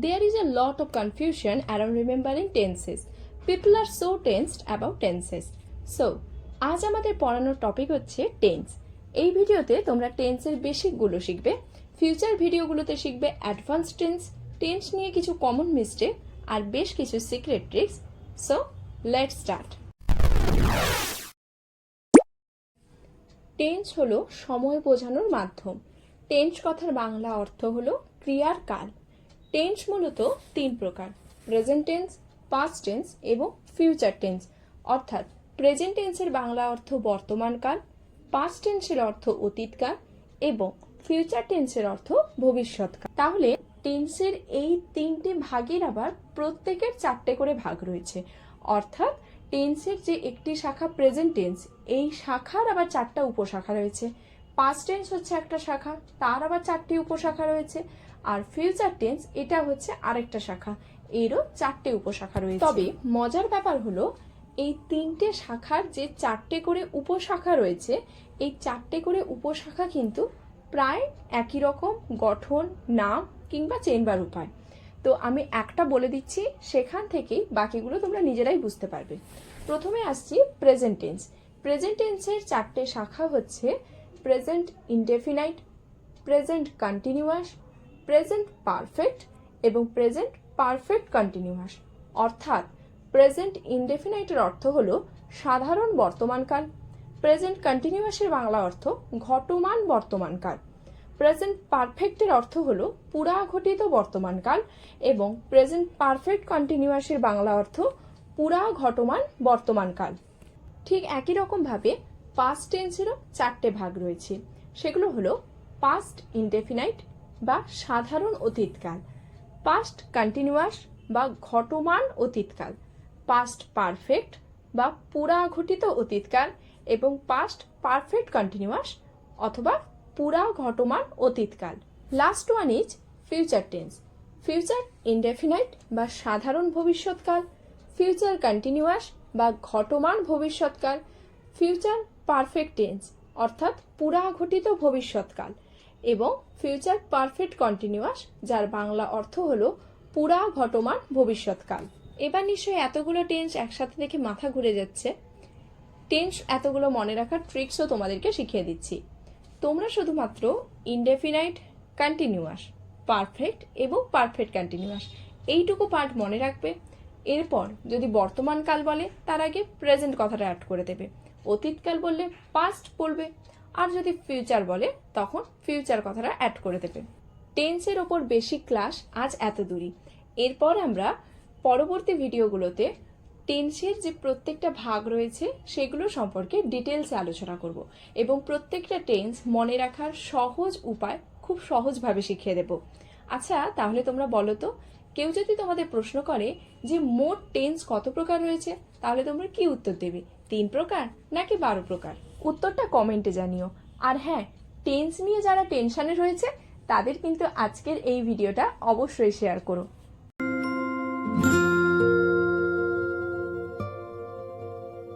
There is a lot of confusion around remembering tenses. People are so tensed about tenses. So, আজ আমাদের পড়ানোর topic হচ্ছে tense এই ভিডিওতে তোমরা টেন্সের বেসিকগুলো শিখবে ফিউচার ভিডিওগুলোতে শিখবে অ্যাডভান্স টেন্স টেন্স নিয়ে কিছু কমন মিস্টেক আর বেশ কিছু secret tricks so let start tense হলো সময় বোঝানোর মাধ্যম। টেন্স কথার বাংলা অর্থ হলো ক্রিয়ার কাল। টেন্স মূলত তিন প্রকার প্রেজেন্ট টেন্স পাস্ট টেন্স এবং ফিউচার টেন্স অর্থাৎ প্রেজেন্ট টেন্সের বাংলা অর্থ বর্তমান কাল পাস্ট টেন্সের অর্থ অতীতকাল এবং ফিউচার টেন্সের অর্থ ভবিষ্যৎকাল তাহলে টেন্সের এই তিনটি ভাগের আবার প্রত্যেকের চারটে করে ভাগ রয়েছে। অর্থাৎ টেন্সের যে একটি শাখা প্রেজেন্ট টেন্স এই শাখার আবার চারটা উপশাখা রয়েছে। পাস্ট টেন্স হচ্ছে একটা শাখা, তার আবার চারটি উপশাখা রয়েছে। আর ফিউচার টেন্স এটা হচ্ছে আরেকটা শাখা। এরও চারটে উপশাখা রয়েছে। তবে মজার ব্যাপার হলো এই তিনটে শাখার যে চারটে করে উপশাখা রয়েছে এই চারটে করে উপশাখা কিন্তু প্রায় একই রকম গঠন নাম কিংবা চেনবার উপায়। তো আমি একটা বলে দিচ্ছি সেখান থেকেই বাকিগুলো তোমরা নিজেরাই বুঝতে পারবে। প্রথমে আসছি প্রেজেন্ট টেন্স প্রেজেন্ট টেন্সের চারটে শাখা হচ্ছে present indefinite present continuous present perfect এবং প্রেজেন্ট পারফেক্ট কন্টিনিউয়াস অর্থাৎ প্রেজেন্ট ইনডেফিনাইটের অর্থ হল সাধারণ বর্তমানকাল। প্রেজেন্ট কন্টিনিউয়াসের বাংলা অর্থ ঘটমান বর্তমানকাল। প্রেজেন্ট পারফেক্টের অর্থ হলো পুরা ঘটিত বর্তমানকাল এবং প্রেজেন্ট পারফেক্ট কন্টিনিউয়াসের বাংলা অর্থ পুরা ঘটমান বর্তমানকাল। ঠিক একই রকমভাবে পাস্ট টেন্সেরও চারটে ভাগ রয়েছে। সেগুলো হলো পাস্ট ইনডেফিনাইট বা সাধারণ অতীতকাল। পাস্ট কন্টিনিউয়াস বা ঘটমান অতীতকাল। পাস্ট পারফেক্ট বা পুরা ঘটিত অতীতকাল এবং পাস্ট পারফেক্ট কন্টিনিউয়াস অথবা পুরা ঘটমান অতীতকাল। Last one is future tense future indefinite বা সাধারণ ভবিষ্যৎকাল। ফিউচার কন্টিনিউয়াস বা ঘটমান ভবিষ্যৎকাল। ফিউচার পারফেক্ট টেন্স অর্থাৎ পুরা ঘটিত ভবিষ্যৎকাল। এবং ফিউচার পারফেক্ট কন্টিনিউয়াস যার বাংলা অর্থ হলো পুরা ঘটমান ভবিষ্যৎকাল। এবার নিশ্চয়ই এতগুলো টেন্স একসাথে দেখে মাথা ঘুরে যাচ্ছে। টেন্স এতগুলো মনে রাখার ট্রিক্সও তোমাদেরকে শিখিয়ে দিচ্ছি। তোমরা শুধুমাত্র ইনডেফিনাইট কন্টিনিউয়াস পারফেক্ট এবং পারফেক্ট কন্টিনিউয়াস এইটুকু পার্ট মনে রাখবে। এরপর যদি বর্তমান কাল বলে, তার আগে প্রেজেন্ট কথাটা অ্যাড করে দেবে। অতীতকাল বললে পাস্ট বলবে। আর যদি ফিউচার বলে, তখন ফিউচার কথাটা অ্যাড করে দেবে। টেন্সের ওপর বেসিক ক্লাস আজ এত দূরই এরপর আমরা পরবর্তী ভিডিওগুলোতে টেন্সের যে প্রত্যেকটা ভাগ রয়েছে, সেগুলো সম্পর্কে ডিটেলসে আলোচনা করব এবং প্রত্যেকটা টেন্স মনে রাখার সহজ উপায় খুব সহজভাবে শিখিয়ে দেব। আচ্ছা তাহলে তোমরা বলো তো, কেউ যদি তোমাদের প্রশ্ন করে যে মোট টেন্স কত প্রকার রয়েছে, তাহলে তোমরা কি উত্তর দেবে? তিন প্রকার নাকি বারো প্রকার? উত্তরটা কমেন্টে জানিও। আর হ্যাঁ টেন্স নিয়ে যারা টেনশানে রয়েছে, তাদের কিন্তু আজকের এই ভিডিওটা অবশ্যই শেয়ার করো।